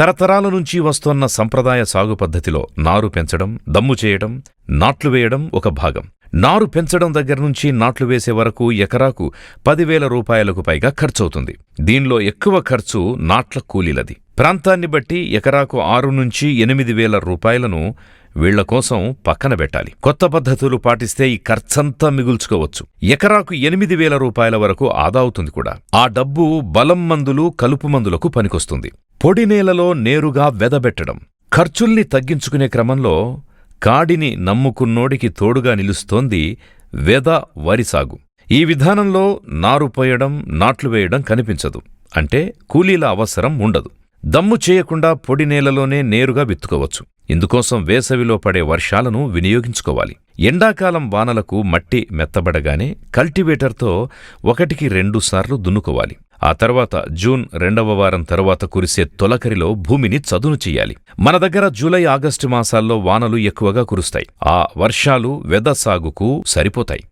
తరతరాల నుంచి వస్తోన్న సంప్రదాయ సాగు పద్ధతిలో నారు పెంచడం దమ్ము చేయడం నాట్లు వేయడం ఒక భాగం. నారు పెంచడం దగ్గర నుంచి నాట్లు వేసే వరకు ఎకరాకు పదివేల రూపాయలకు పైగా ఖర్చవుతుంది. దీనిలో ఎక్కువ ఖర్చు నాట్ల కూలీలది. ప్రాంతాన్ని బట్టి ఎకరాకు ఆరు నుంచి ఎనిమిది వేల రూపాయలను వీళ్ళ కోసం పక్కన పెట్టాలి. కొత్త పద్ధతులు పాటిస్తే ఈ ఖర్చంతా మిగుల్చుకోవచ్చు. ఎకరాకు ఎనిమిది వేల రూపాయల వరకు ఆదా అవుతుంది కూడా. ఆ డబ్బు బలం మందులు కలుపు మందులకు పనికొస్తుంది. పొడి నేలలో నేరుగా వెదబెట్టడం. ఖర్చుల్ని తగ్గించుకునే క్రమంలో కాడిని నమ్ముకున్నోడికి తోడుగా నిలుస్తోంది వెద వరి సాగు. ఈ విధానంలో నారు పోయడం నాట్లు వేయడం కనిపించదు. అంటే కూలీల అవసరం ఉండదు. దమ్ము చేయకుండా పొడి నేలలోనే నేరుగా విత్తుకోవచ్చు. ఇందుకోసం వేసవిలో పడే వర్షాలను వినియోగించుకోవాలి. ఎండాకాలం వానలకు మట్టి మెత్తబడగానే కల్టివేటర్తో ఒకటికి రెండుసార్లు దున్నుకోవాలి. ఆ తర్వాత జూన్ రెండవ వారం తరువాత కురిసే తొలకరిలో భూమిని చదును చెయ్యాలి మన దగ్గర జూలై ఆగస్టు మాసాల్లో వానలు ఎక్కువగా కురుస్తాయి. ఆ వర్షాలు వెద సాగుకు సరిపోతాయి.